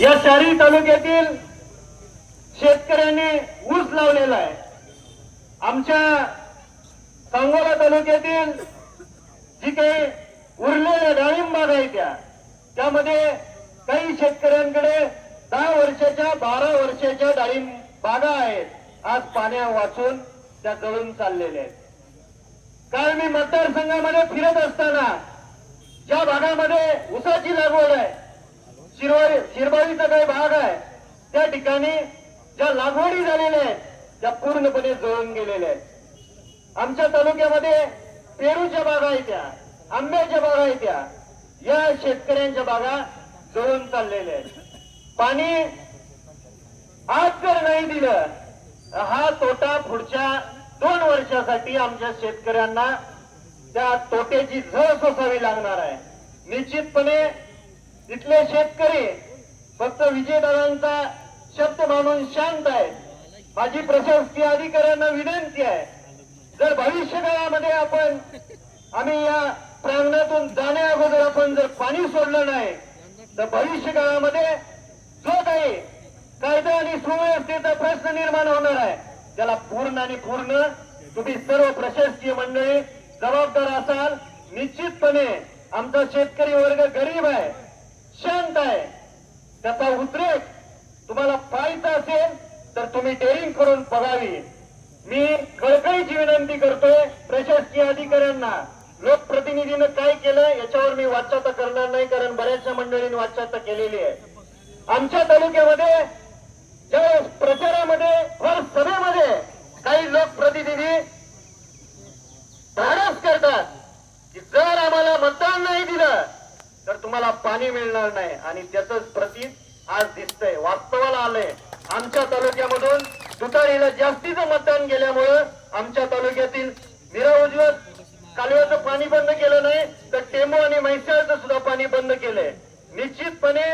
या शहरी तालुक्यातील शेतकऱ्यांनी ऊस लावलेला आहे. आमच्या सांगोला तालुक्यातील जी काही उरलेल्या डाळिंबाग आहे त्या त्यामध्ये काही शेतकऱ्यांकडे दहा वर्षाच्या बारा वर्षाच्या डाळिंब बागा आहेत. आज पाण्या वाचून त्या गळून चाललेल्या आहेत. काल मी मतदारसंघामध्ये फिरत असताना ज्या भागामध्ये ऊसाची लागवड आहे शिरबाळीचा काही भाग आहे? त्या ठिकाणी ज्या लागवडी झालेल्या आहेत त्या पूर्णपणे जळून गेलेल्या आहेत. आमच्या तालुक्यामध्ये पेरूच्या बागा आहेत आंब्याच्या बागा येत्या या शेतकऱ्यांच्या बागा जळून चाललेल्या आहेत. पाणी आज जर नाही दिलं हा तोटा पुढच्या दोन वर्षासाठी आमच्या शेतकऱ्यांना त्या तोट्याची झळ सोसावी लागणार आहे. निश्चितपणे इथले शेतकरी फक्त विजयदादांचा शब्द मानून शांत आहे. माझी प्रशासकीय अधिकाऱ्यांना विनंती आहे. जर भविष्य काळामध्ये आपण आम्ही या प्रांगणातून जाण्या अगोदर आपण जर पाणी सोडलं नाही तर भविष्य काळामध्ये जो काही कायदा आणि सुव्यवस्थेचा प्रश्न निर्माण होणार आहे त्याला पूर्ण आणि पूर्ण तुम्ही सर्व प्रशासकीय मंडळी जबाबदार असाल. निश्चितपणे आमचा शेतकरी वर्ग गरीब आहे शांत आहे. त्याचा उद्रेक तुम्हाला पाहायचा असेल तर तुम्ही डेअरिंग करून बघावी. मी कळकळीची विनंती करतोय प्रशासकीय अधिकाऱ्यांना. लोकप्रतिनिधीनं काय केलं याच्यावर मी वाच्यता करणार नाही कारण बऱ्याचशा मंडळींनी वाच्यता केलेली आहे. आमच्या तालुक्यामध्ये ज्या प्रचारामध्ये वर सभेमध्ये काही लोकप्रतिनिधी धाडस करतात की जर आम्हाला मतदान नाही दिलं तर तुम्हाला पाणी मिळणार नाही. आणि त्याच प्रतीक आज दिसतंय. वास्तवाला आलंय. आमच्या तालुक्यामधून दुताळीला जास्तीचं मतदान गेल्यामुळं आमच्या तालुक्यातील निरा उजवत कालव्याचं पाणी बंद केलं नाही तर टेमो आणि म्हैसाळचं सुद्धा पाणी बंद केलंय. निश्चितपणे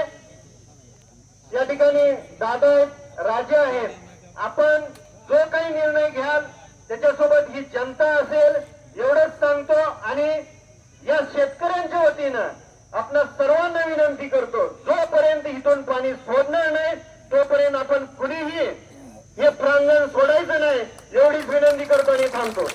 या ठिकाणी दादा आहेत राजा आहेत. आपण जो काही निर्णय घ्याल त्याच्यासोबत ही जनता असेल एवढंच सांगतो. आणि या शेतकऱ्यांच्या वतीनं आपल्या सर्वांना विनंती करतो जोपर्यंत इथून पाणी सोडणार नाही तोपर्यंत आपण कुणीही हे प्रांगण सोडायचं नाही एवढीच विनंती करतो आणि थांबतो.